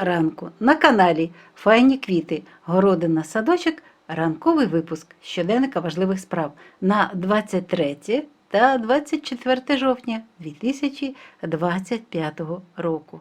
ранку на каналі Файні квіти, городина садочок, ранковий випуск щоденника важливих справ на 23 та 24 жовтня 2025 року.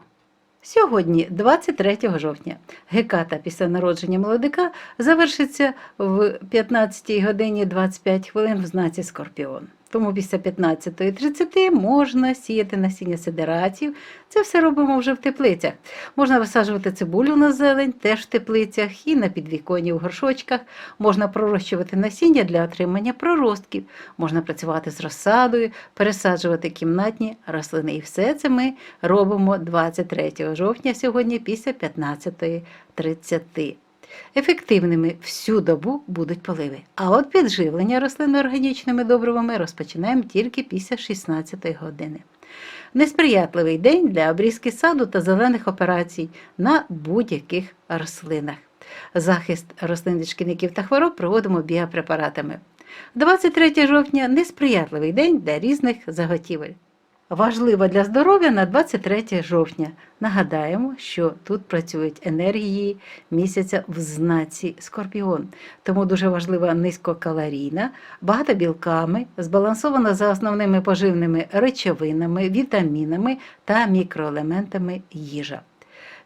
Сьогодні, 23 жовтня, геката після народження молодика завершиться в 15 годині 25 хвилин в знаці Скорпіон. Тому після 15.30 можна сіяти насіння сидератів. Це все робимо вже в теплицях. Можна висаджувати цибулю на зелень, теж в теплицях, і на підвіконні в горшочках. Можна пророщувати насіння для отримання проростків. Можна працювати з розсадою, пересаджувати кімнатні рослини. І все це ми робимо 23 жовтня сьогодні після 15.30. Ефективними всю добу будуть поливи. А от підживлення рослин органічними добривами розпочинаємо тільки після 16 години. Несприятливий день для обрізки саду та зелених операцій на будь-яких рослинах. Захист рослин від шкідників та хвороб проводимо біопрепаратами. 23 жовтня несприятливий день для різних заготівель. Важливо для здоров'я на 23 жовтня. Нагадаємо, що тут працюють енергії місяця в знаці Скорпіон. Тому дуже важлива низькокалорійна, багата білками, збалансована за основними поживними речовинами, вітамінами та мікроелементами їжа.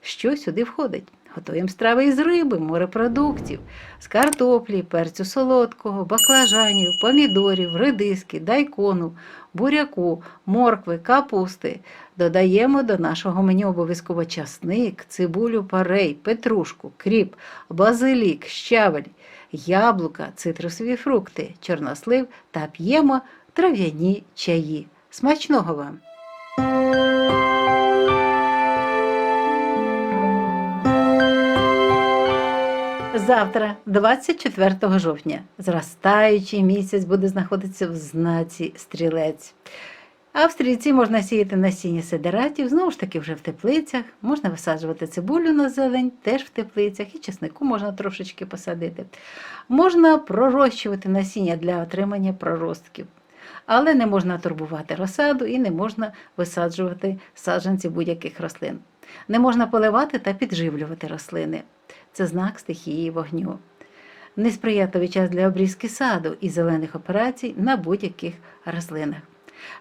Що сюди входить? Готуємо страви із риби, морепродуктів, з картоплі, перцю солодкого, баклажанів, помідорів, редиски, дайкону, буряку, моркви, капусти. Додаємо до нашого меню обов'язково часник, цибулю парей, петрушку, кріп, базилік, щавель, яблука, цитрусові фрукти, чорнослив та п'ємо трав'яні чаї. Смачного вам! Завтра, 24 жовтня, зростаючий місяць буде знаходитися в знаці стрілець. А в стрільці можна сіяти насіння сидератів, знову ж таки, вже в теплицях, можна висаджувати цибулю на зелень, теж в теплицях, і чеснику можна трошечки посадити. Можна пророщувати насіння для отримання проростків. Але не можна турбувати розсаду і не можна висаджувати саджанці будь-яких рослин. Не можна поливати та підживлювати рослини. Це знак стихії вогню. Несприятливий час для обрізки саду і зелених операцій на будь-яких рослинах.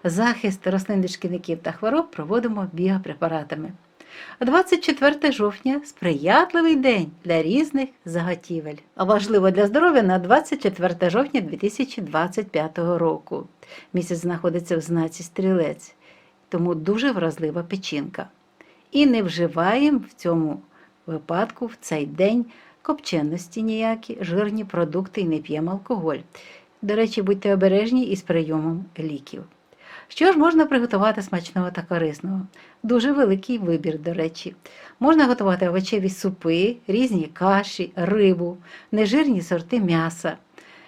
Захист рослин від шкідників та хвороб проводимо біопрепаратами. 24 жовтня сприятливий день для різних заготівель. А важливо для здоров'я на 24 жовтня 2025 року. Місяць знаходиться в знаці стрілець, тому дуже вразлива печінка. І не вживаємо в цьому випадку в цей день копченості ніякі, жирні продукти і не п'ємо алкоголь. До речі, будьте обережні із прийомом ліків. Що ж можна приготувати смачного та корисного? Дуже великий вибір, до речі. Можна готувати овочеві супи, різні каші, рибу, нежирні сорти м'яса.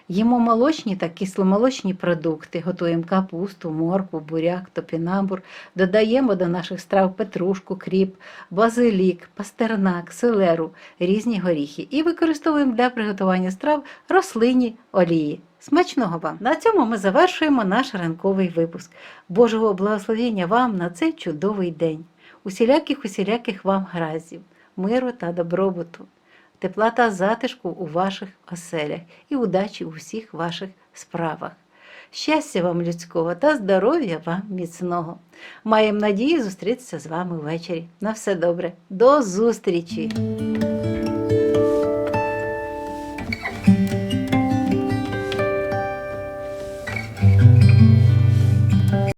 Їмо молочні та кисломолочні продукти, готуємо капусту, моркву, буряк, топінамбур, додаємо до наших страв петрушку, кріп, базилік, пастернак, селеру, різні горіхи і використовуємо для приготування страв рослинні олії. Смачного вам! На цьому ми завершуємо наш ранковий випуск. Божого благословення вам на цей чудовий день, усіляких усіляких вам гразів, миру та добробуту тепла та затишку у ваших оселях і удачі у всіх ваших справах. Щастя вам людського та здоров'я вам міцного. Маємо надію зустрітися з вами ввечері. На все добре. До зустрічі!